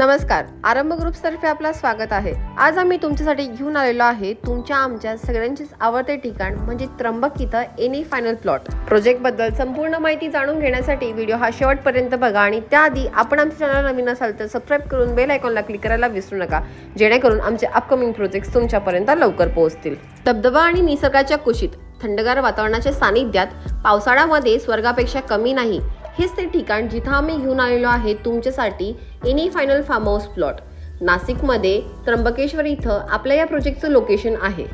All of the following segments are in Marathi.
नमस्कार. आरंभ ग्रुप्सतर्फे आपलं स्वागत आहे. आज आम्ही तुमच्यासाठी घेऊन आलेलो आहे तुमच्या आमच्या सगळ्यांचेच आवडते ठिकाण म्हणजे त्र्यंबक इथं एनी फायनल प्लॉट प्रोजेक्टबद्दल संपूर्ण माहिती जाणून घेण्यासाठी व्हिडिओ हा शेवटपर्यंत बघा आणि त्याआधी आपण आमच्या चॅनल नवीन असाल तर सबस्क्राईब करून बेल आयकॉनला क्लिक करायला विसरू नका जेणेकरून आमचे अपकमिंग प्रोजेक्ट तुमच्यापर्यंत लवकर पोहोचतील. धबधबा आणि निसर्गाच्या कुशीत थंडगार वातावरणाच्या सानिध्यात पावसाळ्यामध्ये स्वर्गापेक्षा कमी नाही हेच ते ठिकाण जिथं आम्ही घेऊन आलेलो आहे तुमच्यासाठी any final farm house plot. नाशिकमध्ये त्र्यंबकेश्वर इथं आपल्या या प्रोजेक्टचं लोकेशन आहे.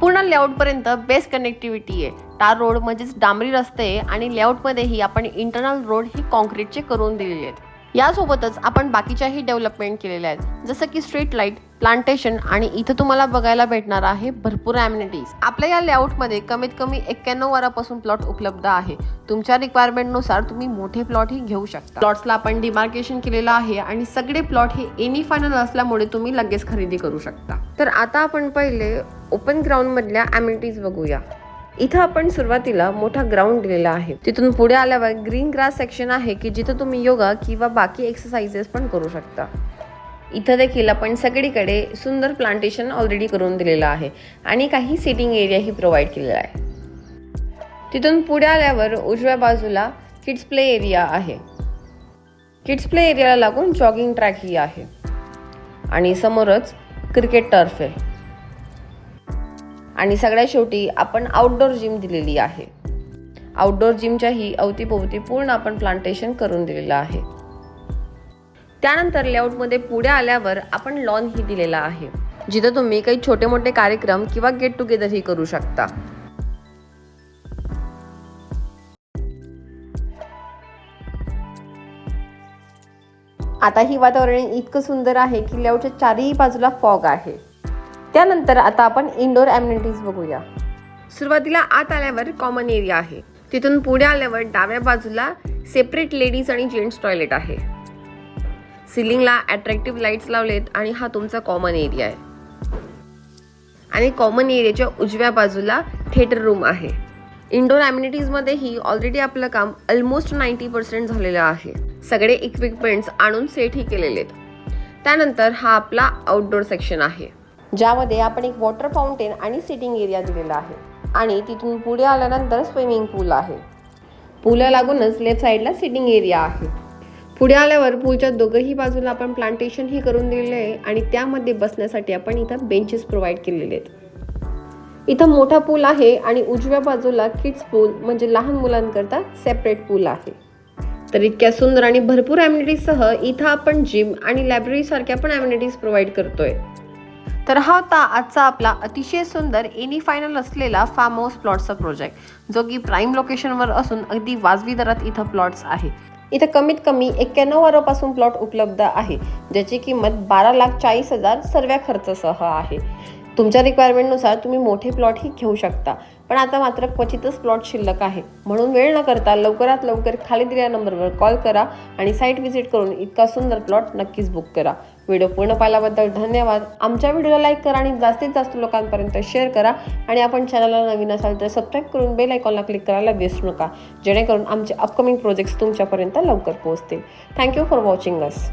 पूर्ण लेआउटपर्यंत बेस्ट कनेक्टिव्हिटी आहे. टार रोड म्हणजेच डांबरी रस्ते आणि लेआउटमध्येही आपण इंटरनल रोड ही कॉन्क्रीटचे करून दिलेले आहेत. यासोबतच आपण बाकीच्याही डेव्हलपमेंट केलेल्या आहेत. जसं की स्ट्रीट लाइट प्लांटेशन आणि इथं तुम्हाला बघायला भेटणार आहे भरपूर ॲम्युनिटीज आपल्या या लेआउटमध्ये कमीत कमी एक्क्याण्णव वरापासून प्लॉट उपलब्ध आहे. तुमच्या रिक्वायरमेंटनुसार तुम्ही मोठे प्लॉटही घेऊ शकता. प्लॉट्सला आपण डिमार्केशन केलेलं आहे आणि सगळे प्लॉट हे एनी फायनल असल्यामुळे तुम्ही लगेच खरेदी करू शकता. तर आता आपण पहिले ओपन ग्राउंडमधल्या ॲम्युनिटीज बघूया. इथं आपण सुरुवातीला मोठा ग्राउंड दिलेला आहे. तिथून पुढे आल्यावर ग्रीन ग्रास सेक्शन आहे की जिथं तुम्ही योगा किंवा बाकी एक्सरसाइजेस पण करू शकता. इथं देखील आपण सगळीकडे सुंदर प्लांटेशन ऑलरेडी करून दिलेलं आहे आणि काही सिटिंग एरियाही प्रोव्हाइड केलेला आहे. तिथून पुढे आल्यावर उजव्या बाजूला किड्स प्ले एरिया आहे. किड्स प्ले एरियाला लागून जॉगिंग ट्रॅक ही आहे. आणि समोरच क्रिकेट टर्फ आहे. आणि सगळ्यात शेवटी आपण आउटडोर जिम दिलेली आहे. आउटडोर जिमच्याही अवतीभोवती पूर्ण आपण प्लांटेशन करून दिलेलं आहे. त्यानंतर लेआउटमध्ये पुढे आल्यावर आपण लॉन ही दिलेला आहे. जिथं तुम्ही काही छोटे मोठे कार्यक्रम किंवा गेट टुगेदरही करू शकता. आता ही वातावरण इतकं सुंदर आहे की लेआउटच्या चारही बाजूला फॉग आहे. त्यानंतर आता आपण इंडोर ॲम्युनिटीज बघूया. सुरुवातीला आत आल्यावर कॉमन एरिया आहे. तिथून पुढे आल्यावर डाव्या बाजूला सेपरेट लेडीज आणि जेंट्स टॉयलेट आहे. सिलिंगला अट्रॅक्टिव्ह लाईट्स लावलेत आणि हा तुमचा कॉमन एरिया आहे. आणि कॉमन एरियाच्या उजव्या बाजूला थिएटर रूम आहे. इंडोर ॲम्युनिटीजमध्येही ऑलरेडी आपलं काम ऑलमोस्ट नाईन्टी पर्सेंट झालेलं आहे. सगळे इक्विपमेंट्स आणून सेटही केलेले आहेत. त्यानंतर हा आपला आउटडोर सेक्शन आहे. ज्यामध्ये आपण एक वॉटर फाउंटेन आणि सिटिंग एरिया दिलेला आहे. आणि तिथून पुढे आल्यानंतर स्विमिंग पूल आहे. पूलला लागूनच लेफ्ट साईडला सिटिंग एरिया आहे. पुढे आल्यावर पूलच्या दोघंही बाजूला आपण प्लांटेशनही करून दिलेले आहे आणि त्यामध्ये बसण्यासाठी आपण इथं बेंचेस प्रोव्हाइड केलेले आहेत. इथं मोठा पूल आहे आणि उजव्या बाजूला किड्स पूल म्हणजे लहान मुलांकरता सेपरेट पूल आहे. तर इतक्या सुंदर आणि भरपूर ॲम्युनिटीजसह इथं आपण जिम आणि लायब्ररीसारख्या पण ॲम्युनिटीज प्रोव्हाइड करतोय. तर हा होता आजचा आपला अतिशय सुंदर एनी फायनल असलेला फार्म हाऊस प्लॉटचा प्रोजेक्ट जो की प्राईम लोकेशनवर असून अगदी वाजवी दरात इथं प्लॉट्स आहे. इथं कमीत कमी एक्क्याण्णव वरापासून प्लॉट उपलब्ध आहे ज्याची किंमत बारा लाख चाळीस हजार सर्व खर्चासह आहे. तुमच्या रिक्वायरमेंटनुसार तुम्ही मोठे प्लॉटही घेऊ शकता. पण आता मात्र क्वचितच प्लॉट शिल्लक आहे. म्हणून वेळ न करता लवकरात लवकर खाली दिलेल्या नंबरवर कॉल करा आणि साईट व्हिजिट करून इतका सुंदर प्लॉट नक्कीच बुक करा. व्हिडिओ पूर्ण पाहिल्याबद्दल धन्यवाद. आमच्या व्हिडिओला लाईक करा आणि जास्तीत जास्त लोकांपर्यंत शेअर करा आणि आपण चॅनलला नवीन असाल तर सबस्क्राईब करून बेल आयकॉनला क्लिक करायला विसरू नका. जेणेकरून आमचे अपकमिंग प्रोजेक्ट्स तुमच्यापर्यंत लवकर पोहोचतील. Thank you for watching us